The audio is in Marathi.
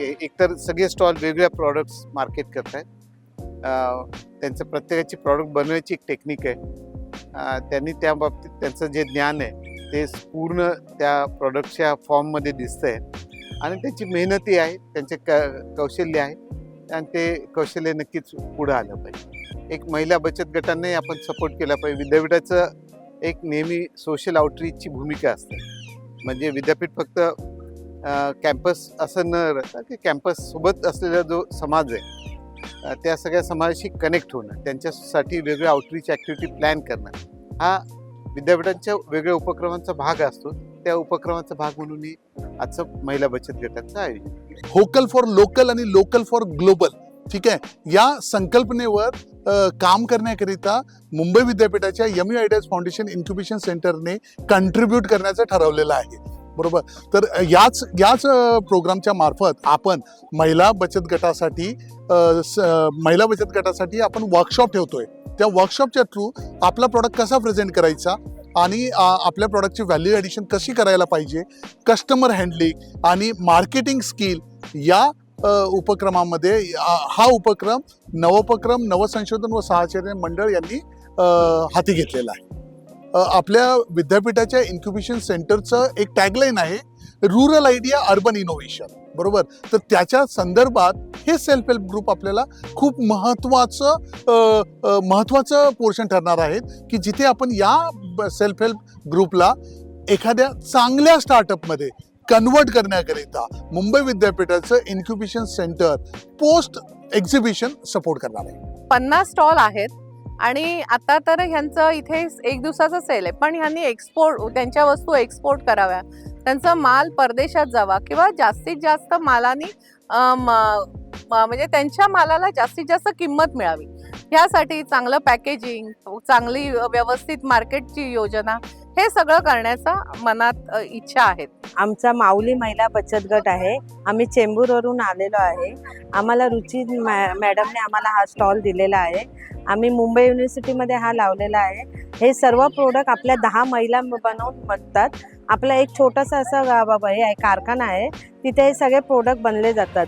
एकतर सगळे स्टॉल वेगवेगळ्या प्रॉडक्ट्स मार्केट करत आहेत त्यांचं प्रत्येकाची प्रॉडक्ट बनवायची एक टेक्निक आहे. त्यांनी त्या बाबतीत त्यांचं जे ज्ञान आहे ते पूर्ण त्या प्रॉडक्टच्या फॉर्ममध्ये दिसतंय. आणि त्यांची मेहनती आहे त्यांचे क कौशल्य आहे. आणि ते कौशल्य नक्कीच पुढं आलं पाहिजे. एक महिला बचत गटांनाही आपण सपोर्ट केला पाहिजे. विद्यापीठाचं एक नेहमी सोशल आउटरीचची भूमिका असते. म्हणजे विद्यापीठ फक्त कॅम्पस असं न राहता की कॅम्पससोबत असलेला जो समाज आहे त्या सगळ्या समाजाशी कनेक्ट होणं त्यांच्यासाठी वेगळ्या आउटरीच ॲक्टिव्हिटी प्लॅन करणं हा विद्यापीठांच्या वेगळ्या उपक्रमांचा भाग असतो. त्या उपक्रमाचा भाग म्हणूनही आजचं महिला बचत गटाचं आयोजन होकल फॉर लोकल आणि लोकल फॉर ग्लोबल ठीक आहे? या संकल्पनेवर काम करण्याकरिता मुंबई विद्यापीठाच्या यमी आयडियाज फाउंडेशन इन्क्युबेशन सेंटरने कंट्रीब्यूट करण्याचं ठरवलेलं आहे. बरोबर? तर याच याच प्रोग्रामच्या मार्फत आपण महिला बचत गटासाठी स- महिला बचत गटासाठी आपण वर्कशॉप ठेवतोय. त्या वर्कशॉपच्या थ्रू आपला प्रॉडक्ट कसा प्रेझेंट करायचा आणि आपल्या प्रॉडक्टची व्हॅल्यू ॲडिशन कशी करायला पाहिजे कस्टमर हँडलिंग आणि मार्केटिंग स्किल या उपक्रमामध्ये हा उपक्रम नवोपक्रम नवसंशोधन व साहचर्य मंडळ यांनी हाती घेतलेला आहे. आपल्या विद्यापीठाच्या इन्क्युबेशन सेंटरचं एक टॅगलाईन आहे रुरल आयडिया अर्बन इनोव्हेशन बरोबर? तर त्याच्या संदर्भात हे सेल्फ हेल्प ग्रुप आपल्याला खूप महत्त्वाचं महत्त्वाचं पोर्शन ठरणार आहेत की जिथे आपण या सेल्फ हेल्प ग्रुपला एखाद्या चांगल्या स्टार्टअपमध्ये कन्वर्ट करण्याकरिता मुंबई विद्यापीठाचं incubation centre post exhibition support करणार आहे. पन्नास स्टॉल आहेत आणि आता तर ह्यांचं इथे एक दिवसाचं सेल आहे. पण ह्यांनी एक्सपोर्ट त्यांच्या वस्तू एक्सपोर्ट कराव्या. त्यांचा माल परदेशात जावा किंवा जास्तीत जास्त मालानी म- म्हणजे त्यांच्या मालाला जास्तीत जास्त किंमत मिळावी. ह्यासाठी चांगलं पॅकेजिंग चांगली व्यवस्थित मार्केटची योजना हे सगळं करण्याचा मनात इच्छा आहेत आमचा माऊली महिला बचत गट आहे. आम्ही चेंबूरवरून आलेलो आहे. आम्हाला रुची मॅ मॅडमने आम्हाला हा स्टॉल दिलेला आहे. आम्ही मुंबई युनिव्हर्सिटीमध्ये हा लावलेला आहे. हे सर्व प्रोडक्ट आपल्या दहा महिला बनवून बनतात आपला एक छोटासा असा बाबा हे आहे कारखाना आहे. तिथे हे सगळे प्रोडक्ट बनले जातात.